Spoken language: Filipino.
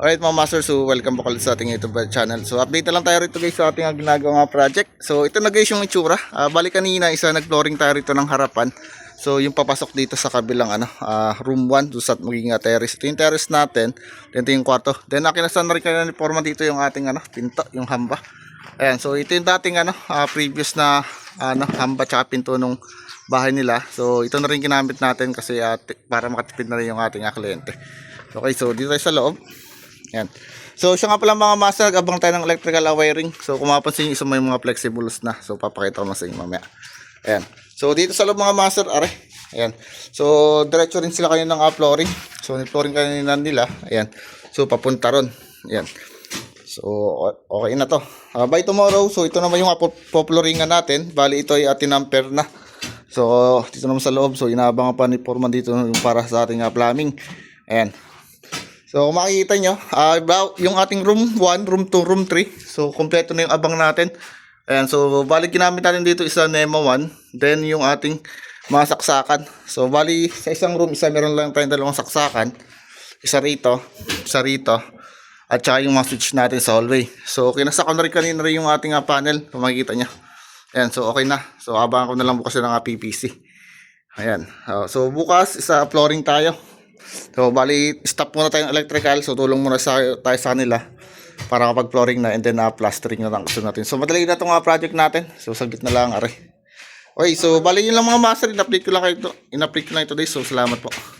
Alright mga master, so welcome po ulit sa ating YouTube channel. So update lang tayo rito guys sa ating ah, ginagawa nga project. So ito na guys yung itsura. Ah, bali kanina isa nag-flooring tayo rito ng harapan. So yung papasok dito sa kabilang ano, ah, room 1 doon sa magiging ah, terrace. Ito yung terrace natin. Then ito yung kwarto. Then nakinasan na rin kanina ni Forma dito yung ating ano, pinto, yung hamba. Ayan, so ito yung dating ano, ah, previous na ano, hamba tsaka pinto nung bahay nila. So ito na rin ginamit natin kasi ah, ti- para makatipid na rin yung ating ah, kliyente. Okay, so dito tayo sa loob. Yan. So, siya nga pala mga master, abang tayo ng electrical wiring. So, kung mapapansin nyo, isa may mga flexibles na. So, papakita ko na sa inyo mamaya. Ayan. So, dito sa loob mga master, are. Ayan. So, diretso rin sila kayo ng flooring. So, ni-flooring kanina nila. Ayan. So, papunta ron. Ayan. So, okay na to. Ah, by tomorrow, so ito naman yung poploringan natin. Bali, ito ay atinamper na. So, dito naman sa loob. So, inaabangan pa ni Foreman dito para sa ating ah, plumbing. Ayan. So, kung makikita nyo, ba- yung ating room 1, room 2, room 3. So, kompleto na yung abang natin. Ayan, so, bali ginamit natin dito isa NEMA 1. Then, yung ating mga saksakan. So, bali sa isang room, isa meron lang tayong dalawang saksakan. Isa rito, isa rito. At saka yung mga switch natin sa hallway. So, kinasa ko na rin kanina rin yung ating ah, panel. Kung makikita nyo. Ayan, so okay na. So, abangan ko na lang bukas ng ah, PPC. Ayan. Oh, so, bukas, isa flooring tayo. So, bali, stop muna tayong electrical. So, tulong muna sa, tayo sa kanila para kapag flooring na and then uh, plastering na lang gusto natin. So, madali na itong uh, project natin. So, saglit na lang, are. Okay, so, bali yun lang mga master. In-update ko lang kayo ito. In-update ko lang ito today. So, salamat po.